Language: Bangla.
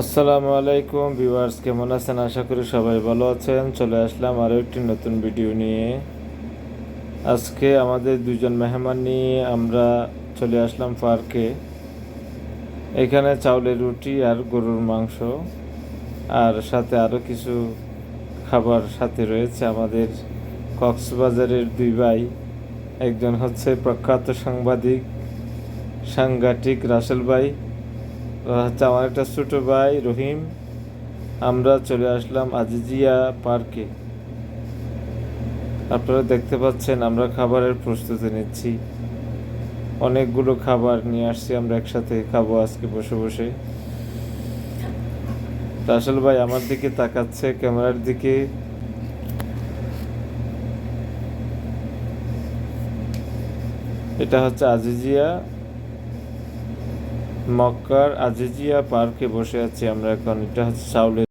আসসালামু আলাইকুম ভিউয়ার্স, কেমন আছেন? আশা করি সবাই ভালো আছেন। চলে আসলাম আরও একটি নতুন ভিডিও নিয়ে। আজকে আমাদের দুজন মেহমান নিয়ে আমরা চলে আসলাম পার্কে। এখানে চাউলের রুটি আর গরুর মাংস আর সাথে আরও কিছু খাবার সাথে রয়েছে আমাদের কক্সবাজারের দুই ভাই। একজন হচ্ছে প্রখ্যাত সাংবাদিক সাংঘাতিক রাসেল ভাই। হচ্ছে আমার একটা ছোটো ভাই, রহিম। আমরা চলে আসলাম আজিজিয়া পার্কে। আপনারা দেখতে পাচ্ছেন, আমরা খাবারের প্রস্তুতি নিচ্ছি। অনেকগুলো খাবার নিয়ে আসছি, আমরা একসাথে খাব আজকে বসে বসে। রাসেল ভাই, আমার দিকে তাকাচ্ছে, ক্যামেরার দিকে। এটা হচ্ছে আজিজিয়া। মক্কার আজিজিয়া পার্কে বসে আছি আমরা এখন। এটা হচ্ছে চাউলের